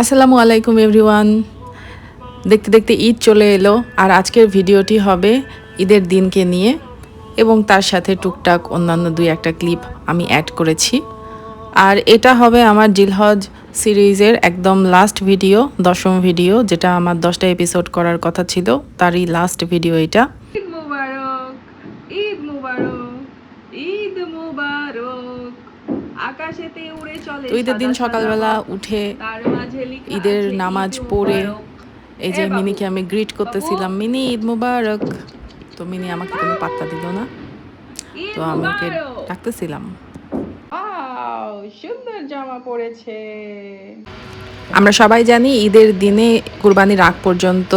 আসসালামু আলাইকুম এভরিওয়ান। দেখতে দেখতে ঈদ চলে এলো আর আজকের ভিডিওটি হবে ঈদের দিনকে নিয়ে এবং তার সাথে টুকটাক অন্যান্য দুই একটা ক্লিপ আমি অ্যাড করেছি। আর এটা হবে আমার জিলহজ সিরিজের একদম লাস্ট ভিডিও দশম ভিডিও যেটা আমার দশটা এপিসোড করার কথা ছিল, তারই লাস্ট ভিডিও এটা। আকাশেতে উড়ে তো ঈদের দিন সকালবেলা উঠে ঈদের নামাজ পড়ে এই যে মিনিকে আমি গ্রিট করতেছিলাম মিনি ঈদ মুবারক। তো মিনি আমাকে কোনো পাত্তা দিল না। তো আমি ওকে ডাকতেছিলাম। সুন্দর জামা পড়েছে। আমরা সবাই জানি ঈদের দিনে কোরবানির আগ পর্যন্ত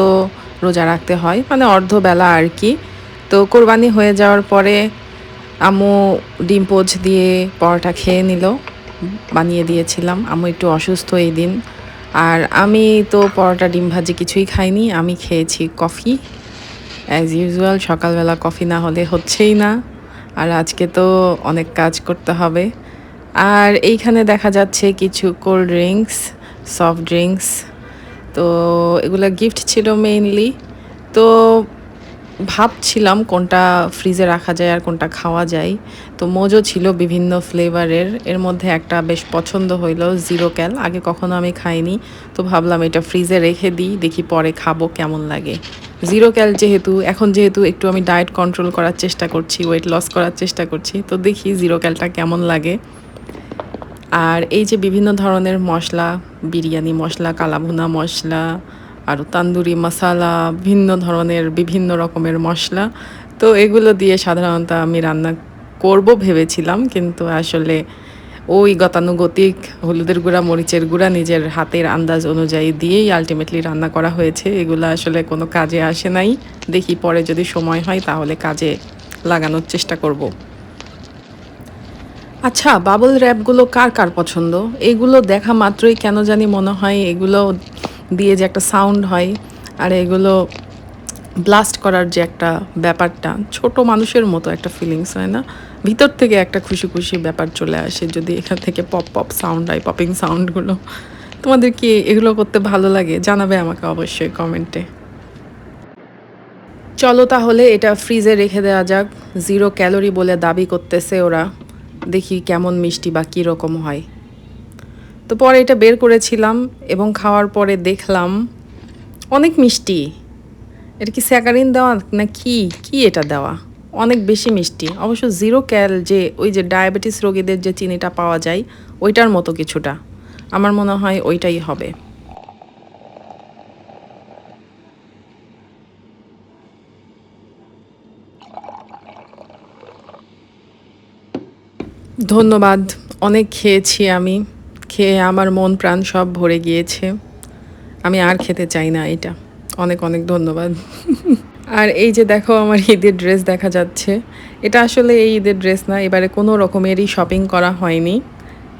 রোজা রাখতে হয় মানে অর্ধবেলা আর কি। তো কোরবানি হয়ে যাওয়ার পরে আম্মু ডিম পোচ দিয়ে পরোটা খেয়ে নিল। বানিয়ে দিয়েছিলাম। আমি একটু অসুস্থ এই দিন। আর আমি তো পরোটা, ডিম ভাজি কিছুই খাইনি। আমি খেয়েছি কফি। অ্যাজ ইউজুয়াল সকালবেলা কফি না হলে হচ্ছেই না। আর আজকে তো অনেক কাজ করতে হবে। আর এইখানে দেখা যাচ্ছে কিছু কোল্ড ড্রিঙ্কস সফট ড্রিঙ্কস তো এগুলো গিফট ছিল মেইনলি তো ভাবছিলাম কোনটা ফ্রিজে রাখা যায় আর কোনটা খাওয়া যায়। তো মোজো ছিল বিভিন্ন ফ্লেভারের এর মধ্যে একটা বেশ পছন্দ হইল জিরো ক্যাল আগে কখনো আমি খাইনি। তো ভাবলাম এটা ফ্রিজে রেখে দিই, দেখি পরে খাব কেমন লাগে। জিরো ক্যাল যেহেতু, এখন যেহেতু একটু আমি ডায়েট কন্ট্রোল করার চেষ্টা করছি ওয়েট লস করার চেষ্টা করছি, তো দেখি জিরো ক্যালটা কেমন লাগে। আর এই যে বিভিন্ন ধরনের মশলা, বিরিয়ানি মশলা, কালাভুনা মশলা আর তান্দুরি, মশালা, ভিন্ন ধরনের, বিভিন্ন রকমের মশলা। তো এগুলো দিয়ে সাধারণত আমি রান্না করব ভেবেছিলাম, কিন্তু আসলে ওই গতানুগতিক হলুদের গুঁড়া, মরিচের গুঁড়া নিজের হাতের আন্দাজ অনুযায়ী দিয়েই আলটিমেটলি রান্না করা হয়েছে। এগুলো আসলে কোনো কাজে আসে নাই। দেখি পরে যদি সময় হয় তাহলে কাজে লাগানোর চেষ্টা করব। আচ্ছা বাবল র্যাপগুলো কার কার পছন্দ? এগুলো দেখা মাত্রই কেন জানি মনে হয়, এগুলো দিয়ে যে একটা সাউন্ড হয়, আর এগুলো ব্লাস্ট করার যে একটা ব্যাপারটা, ছোট মানুষের মতো একটা ফিলিংস হয় না? ভিতর থেকে একটা খুশি খুশি ব্যাপার চলে আসে যদি এখান থেকে পপ পপ সাউন্ড হয় পপিং সাউন্ডগুলো তোমাদের কি এগুলো করতে ভালো লাগে? জানাবে আমাকে অবশ্যই কমেন্টে চলো তাহলে এটা ফ্রিজে রেখে দেওয়া যাক। জিরো ক্যালোরি বলে দাবি করতেছে ওরা। দেখি কেমন মিষ্টি বা কীরকম হয়। তো পরে এটা বের করেছিলাম এবং খাওয়ার পরে দেখলাম অনেক মিষ্টি। এটা কি স্যাকারিন দেওয়া না কি? কি এটা দেওয়া? অনেক বেশি মিষ্টি। অবশ্য জিরো ক্যাল যে ওই যে ডায়াবেটিস রোগীদের যে চিনিটা পাওয়া যায়, ওইটার মতো কিছুটা। আমার মনে হয় ওইটাই হবে। ধন্যবাদ। অনেক খেয়েছি আমি। খেয়ে আমার মন প্রাণ সব ভরে গিয়েছে। আমি আর খেতে চাই না এটা। অনেক অনেক ধন্যবাদ। আর এই যে দেখো আমার ঈদের ড্রেস দেখা যাচ্ছে। এটা আসলে এই ঈদের ড্রেস না, এবারে কোনো রকমেরই শপিং করা হয়নি।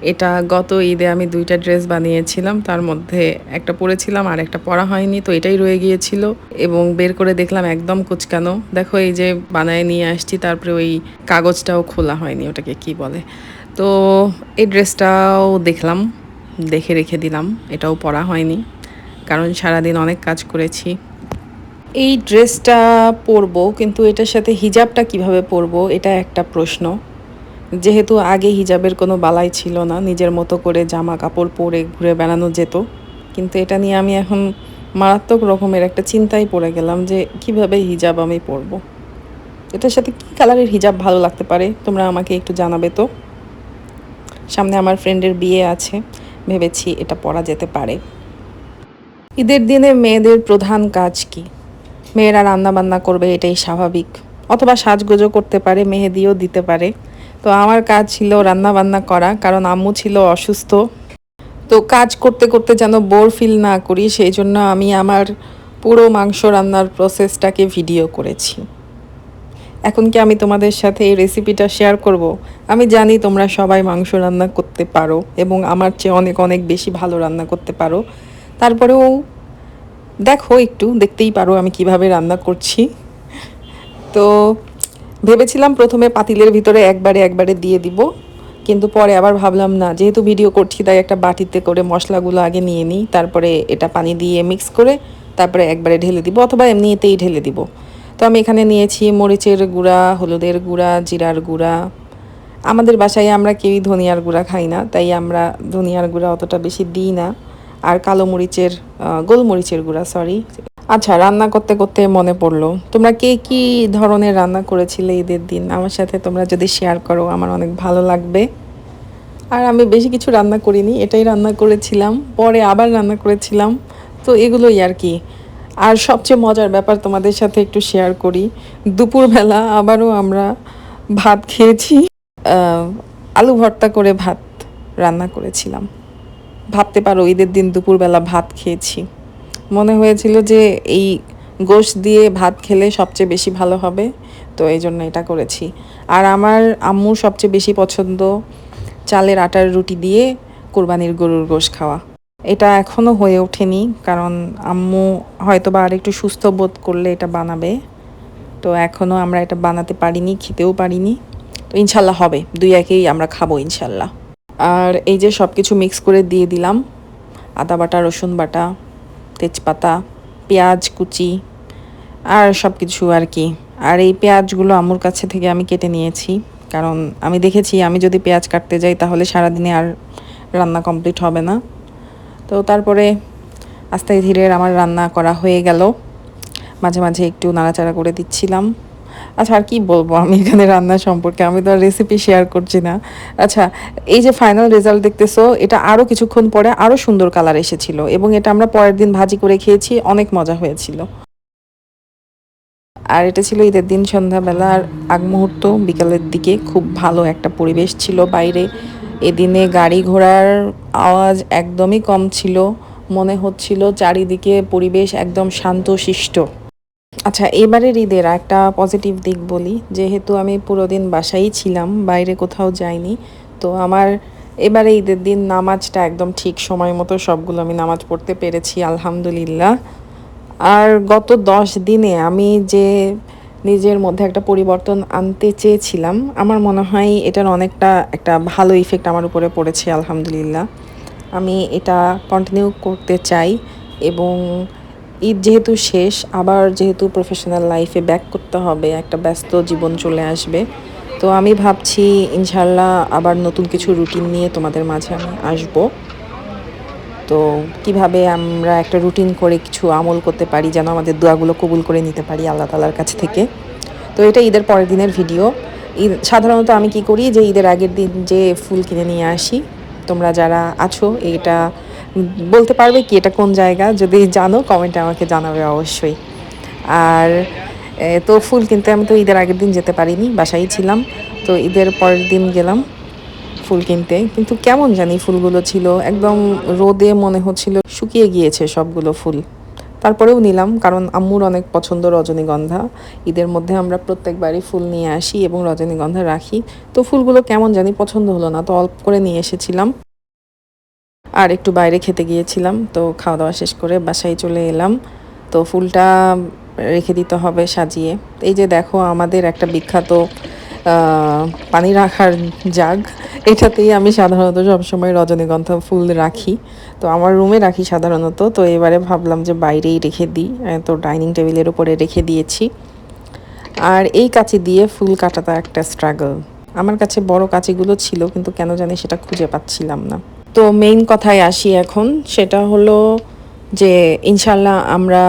এটা গত ঈদে আমি দুইটা ড্রেস বানিয়েছিলাম, তার মধ্যে একটা পরেছিলাম আর একটা পরা হয়নি, তো এটাই রয়ে গিয়েছিল। এবং বের করে দেখলাম একদম কুচকানো। দেখো এই যে বানায় নিয়ে আসছি, তারপরে ওই কাগজটাও খোলা হয়নি, ওটাকে কি বলে? তো এই ড্রেসটাও দেখলাম, দেখে রেখে দিলাম, এটাও পরা হয়নি, কারণ সারাদিন অনেক কাজ করেছি। এই ড্রেসটা পরবো, কিন্তু এটার সাথে হিজাবটা কীভাবে পরবো, এটা একটা প্রশ্ন। যেহেতু আগে হিজাবের কোনো বালাই ছিল না, নিজের মতো করে জামা কাপড় পরে ঘুরে বেড়ানো যেত, কিন্তু এটা নিয়ে আমি এখন মারাত্মক রকমের একটা চিন্তায় পড়ে গেলাম যে কীভাবে হিজাব আমি পরব। এটার সাথে কী কালারের হিজাব ভালো লাগতে পারে, তোমরা আমাকে একটু জানাবে তো? সামনে আমার ফ্রেন্ডের বিয়ে আছে, ভেবেছি এটা পরা যেতে পারে। ঈদের দিনে মেয়েদের প্রধান কাজ কি? মেয়েরা রান্না বান্না করবে, এটাই স্বাভাবিক। অথবা সাজগোজও করতে পারে, মেহেদিও দিতে পারে। তো আমার কাজ ছিল রান্না বান্না করা, কারণ আম্মু ছিল অসুস্থ। তো কাজ করতে করতে যেন বোর ফিল না করি, সেই জন্য আমি আমার পুরো মাংস রান্নার প্রসেসটাকে ভিডিও করেছি। এখন কি আমি তোমাদের সাথে এই রেসিপিটা শেয়ার করব? আমি জানি তোমরা সবাই মাংস রান্না করতে পারো এবং আমার চেয়ে অনেক অনেক বেশি ভালো রান্না করতে পারো। তারপরেও দেখো একটু, দেখতেই পারো আমি কীভাবে রান্না করছি। তো ভেবেছিলাম প্রথমে পাতিলের ভিতরে একবারে একবারে দিয়ে দিব, কিন্তু পরে আবার ভাবলাম না, যেহেতু ভিডিও করছি, তাই একটা বাটিতে করে মশলাগুলো আগে নিয়ে নিই, তারপরে এটা পানি দিয়ে মিক্স করে তারপরে একবারে ঢেলে দিব, অথবা এমনিতেই ঢেলে দিব। তো আমি এখানে নিয়েছি মরিচের গুঁড়া, হলুদের গুঁড়া, জিরার গুঁড়া। আমাদের বাসায় আমরা কেউই ধনিয়ার গুঁড়া খাই না, তাই আমরা ধনিয়ার গুঁড়া অতটা বেশি দিই না। আর কালো মরিচের গোলমরিচের গুঁড়া সরি আচ্ছা রান্না করতে করতে মনে পড়ল। তোমরা কে কি ধরনের রান্না করেছিলে ঈদের দিন? আমার সাথে তোমরা যদি শেয়ার করো, আমার অনেক ভালো লাগবে। আর আমি বেশি কিছু রান্না করিনি, এটাই রান্না করেছিলাম, পরে আবার রান্না করেছিলাম। তো এগুলোই আর কি। আর সবচেয়ে মজার ব্যাপার তোমাদের সাথে একটু শেয়ার করি। দুপুরবেলা আবারও আমরা ভাত খেয়েছি। আলু ভর্তা করে ভাত রান্না করেছিলাম। ভাবতে পারো, ঈদের দিন দুপুরবেলা ভাত খেয়েছি। মনে হয়েছিল যে এই গোশ দিয়ে ভাত খেলে সবচেয়ে বেশি ভালো হবে, তো এই জন্য এটা করেছি। আর আমার আম্মুর সবচেয়ে বেশি পছন্দ চালের আটার রুটি দিয়ে কোরবানির গরুর গোশ খাওয়া। এটা এখনও হয়ে ওঠেনি, কারণ আম্মু হয়তো বা আর একটু সুস্থ বোধ করলে এটা বানাবে। তো এখনও আমরা এটা বানাতে পারিনি, খেতেও পারিনি। তো ইনশাল্লাহ হবে, দুই একেই আমরা খাব ইনশাল্লাহ। আর এই যে সব কিছু মিক্স করে দিয়ে দিলাম, আদা বাটা, রসুন বাটা, তেজপাতা, পেঁয়াজ, কুচি, আর সব কিছু আর কি। আর এই পেঁয়াজগুলো আম্মুর কাছে থেকে আমি কেটে নিয়েছি, কারণ আমি দেখেছি আমি যদি পেঁয়াজ কাটতে যাই তাহলে সারাদিনে আর রান্না কমপ্লিট হবে না। তো তারপরে আস্তে ধীরে আমার রান্না করা হয়ে গেল। মাঝে মাঝে একটু নাড়াচাড়া করে দিচ্ছিলাম। আচ্ছা আর কি বলব? আমি এখানে রান্না সম্পর্কে আমি তো আর রেসিপি শেয়ার করছি না। আচ্ছা এই যে ফাইনাল রেজাল্ট দেখতেছো, এটা আরও কিছুক্ষণ পরে আরও সুন্দর কালার এসেছিল এবং এটা আমরা পরের দিন ভাজি করে খেয়েছি, অনেক মজা হয়েছিল। আর এটা ছিল ঈদের দিন সন্ধ্যাবেলার আগ মুহূর্ত, বিকালের দিকে খুব ভালো একটা পরিবেশ ছিল বাইরে। এদিনে গাড়ি ঘোড়ার আওয়াজ একদমই কম ছিল। মনে হচ্ছিল চারিদিকে পরিবেশ একদম শান্তশিষ্ট। আচ্ছা এবারের ঈদের একটা পজিটিভ দিক বলি। যেহেতু আমি পুরো দিন বাসায় ছিলাম, বাইরে কোথাও যাইনি, তো আমার এবারে ঈদের দিন নামাজটা একদম ঠিক সময় মতো সবগুলো আমি নামাজ পড়তে পেরেছি, আলহামদুলিল্লাহ। আর গত দশ দিনে আমি যে নিজের মধ্যে একটা পরিবর্তন আনতে চেয়েছিলাম, আমার মনে হয় এটার অনেকটা একটা ভালো ইফেক্ট আমার উপরে পড়েছে, আলহামদুলিল্লাহ। আমি এটা কন্টিনিউ করতে চাই এবং ঈদ যেহেতু শেষ, আবার যেহেতু প্রফেশনাল লাইফে ব্যাক করতে হবে, একটা ব্যস্ত জীবন চলে আসবে। তো আমি ভাবছি ইনশাল্লাহ আবার নতুন কিছু রুটিন নিয়ে তোমাদের মাঝে আমি আসব। তো কীভাবে আমরা একটা রুটিন করে কিছু আমল করতে পারি, যেন আমাদের দোয়াগুলো কবুল করে নিতে পারি আল্লাহ তালার কাছ থেকে। তো এটা ঈদের পরের দিনের ভিডিও ঈদ, সাধারণত আমি কি করি, যে ঈদের আগের দিন যে ফুল কিনে নিয়ে আসি তোমরা যারা আছো, এটা বলতে পারবে কি এটা কোন জায়গা? যদি জানো কমেন্টে আমাকে জানাবে অবশ্যই। আর তো ফুল কিনতে আমি তো ঈদের আগের দিন যেতে পারিনি, বাসায় ছিলাম। তো ঈদের পরের দিন গেলাম ফুল কিনতে। কিন্তু কেমন জানি ফুলগুলো ছিল, একদম রোদে মনে হচ্ছিল শুকিয়ে গিয়েছে সবগুলো ফুল। তারপরেও নিলাম, কারণ আম্মুর অনেক পছন্দ রজনীগন্ধা। ঈদের মধ্যে আমরা প্রত্যেকবারই ফুল নিয়ে আসি এবং রজনীগন্ধা রাখি। তো ফুলগুলো কেমন জানি পছন্দ হলো না, তো অল্প করে নিয়ে এসেছিলাম। আর একটু বাইরে খেতে গিয়েছিলাম, তো খাওয়া দাওয়া শেষ করে বাসায় চলে এলাম। তো ফুলটা রেখে দিতে হবে সাজিয়ে। এই যে দেখো, আমাদের একটা বিখ্যাত পানি রাখার জাগ। এটাতেই আমি সাধারণত সবসময় রজনীগন্ধা ফুল রাখি। তো আমার রুমে রাখি সাধারণত। তো এবারে ভাবলাম যে বাইরেই রেখে দিই। তো ডাইনিং টেবিলের উপরে রেখে দিয়েছি। আর এই কাঁচি দিয়ে ফুল কাটাটা একটা স্ট্রাগল আমার কাছে বড় কাঁচিগুলো ছিল, কিন্তু কেন জানি সেটা খুঁজে পাচ্ছিলাম না। তো মেইন কথায় আসি এখন। সেটা হলো যে ইনশাল্লাহ আমরা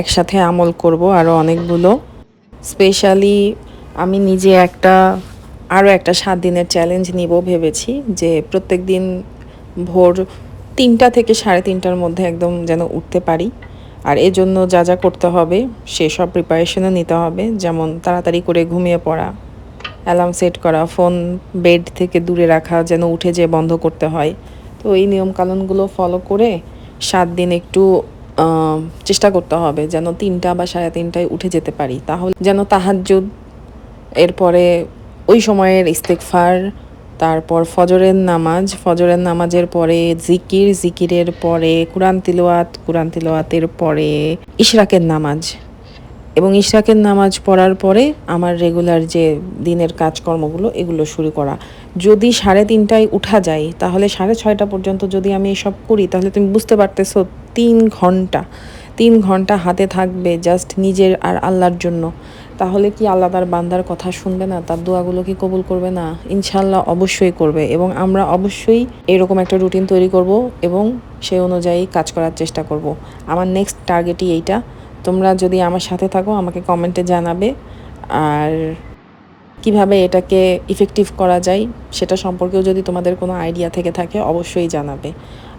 একসাথে আমল করব আরও অনেকগুলো। স্পেশালি আমি নিজে একটা আরও একটা সাত দিনের চ্যালেঞ্জ নিব ভেবেছি, যে প্রত্যেক দিন ভোর তিনটা থেকে সাড়ে তিনটার মধ্যে একদম যেন উঠতে পারি। আর এর জন্য যা যা করতে হবে সেসব প্রিপারেশনও নিতে হবে, যেমন তাড়াতাড়ি করে ঘুমিয়ে পড়া অ্যালার্ম সেট করা ফোন বেড থেকে দূরে রাখা, যেন উঠে যেয়ে বন্ধ করতে হয়। তো এই নিয়মকানুনগুলো ফলো করে সাত দিন একটু চেষ্টা করতে হবে, যেন তিনটা বা সাড়ে তিনটায় উঠে যেতে পারি। তাহলে যেন তাহাজ্জুদ, এরপরে ওই সময়ের ইস্তেকফার তারপর ফজরের নামাজ। ফজরের নামাজের পরে জিকির, জিকিরের পরে কুরআন তিলোয়াত কুরআন তিলোয়াতের পরে ইশরাকের নামাজ। এবং ইশরাকের নামাজ পড়ার পরে আমার রেগুলার যে দিনের কাজকর্মগুলো, এগুলো শুরু করা। যদি সাড়ে তিনটায় উঠা যায়, তাহলে সাড়ে ছয়টা পর্যন্ত যদি আমি এসব করি, তাহলে তুমি বুঝতে পারতেছো তিন ঘণ্টা। তিন ঘণ্টা হাতে থাকবে জাস্ট নিজের আর আল্লাহর জন্য। তাহলে কি আল্লাহ তার বান্দার কথা শুনবে না? তার দোয়াগুলো কি কবুল করবে না? ইনশাল্লাহ অবশ্যই করবে এবং আমরা অবশ্যই এরকম একটা রুটিন তৈরি করব এবং সেই অনুযায়ী কাজ করার চেষ্টা করব। আমার নেক্সট টার্গেটই এইটা। তোমরা যদি আমার সাথে থাকো, আমাকে কমেন্টে জানাবে। আর কীভাবে এটাকে ইফেক্টিভ করা যায়, সেটা সম্পর্কেও যদি তোমাদের কোনো আইডিয়া থেকে থাকে, অবশ্যই জানাবে।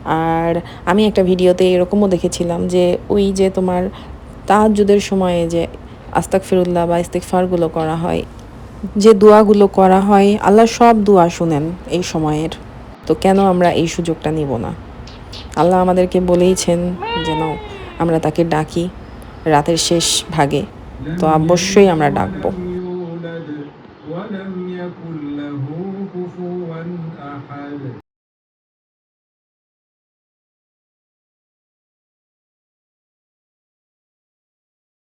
আর আমি একটা ভিডিওতে এরকমও দেখেছিলাম যে, ওই যে তোমার তাহাজ্জুদের সময়ে যে আস্তাক ফিরুল্লাহ বা ইস্তেকফারগুলো করা হয়। যে দোয়াগুলো করা হয়, আল্লাহ সব দোয়া শুনেন এই সময়ের। তো কেন আমরা এই সুযোগটা নিব না? আল্লাহ আমাদেরকে বলেইছেন যেন আমরা তাকে ডাকি রাতের শেষ ভাগে। তো অবশ্যই আমরা ডাকবো।